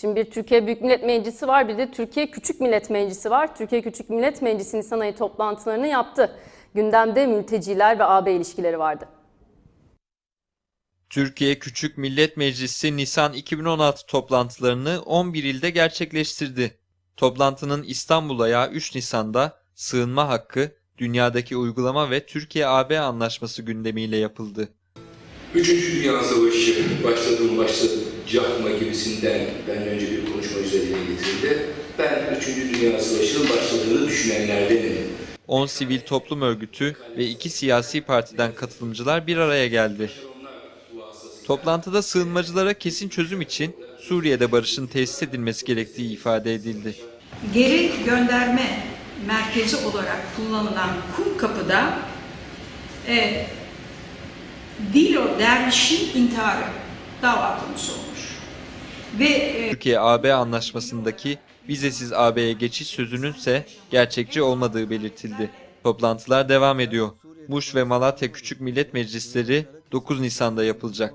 Şimdi bir Türkiye Büyük Millet Meclisi var, bir de Türkiye Küçük Millet Meclisi var. Türkiye Küçük Millet Meclisi Nisan ayı toplantılarını yaptı. Gündemde mülteciler ve AB ilişkileri vardı. Türkiye Küçük Millet Meclisi Nisan 2016 toplantılarını 11 ilde gerçekleştirdi. Toplantının İstanbul ayağı 3 Nisan'da sığınma hakkı, dünyadaki uygulama ve Türkiye-AB anlaşması gündemiyle yapıldı. Üçüncü Dünya Savaşı başladım başlayacakma gibisinden ben önce bir konuşma üzerine getirdi. Ben Üçüncü Dünya Savaşı'nın başladığını düşünenlerdenim. 10 sivil toplum örgütü ve 2 siyasi partiden katılımcılar bir araya geldi. Toplantıda sığınmacılara kesin çözüm için Suriye'de barışın tesis edilmesi gerektiği ifade edildi. geri gönderme merkezi olarak kullanılan kum kapıda e, Dilo Derviş'in intiharı dava konusu olmuş. Ve e, Türkiye-AB anlaşmasındaki vizesiz AB'ye geçiş sözünün ise gerçekçi olmadığı belirtildi. Toplantılar devam ediyor. Muş ve Malatya Küçük Millet Meclisleri 9 Nisan'da yapılacak.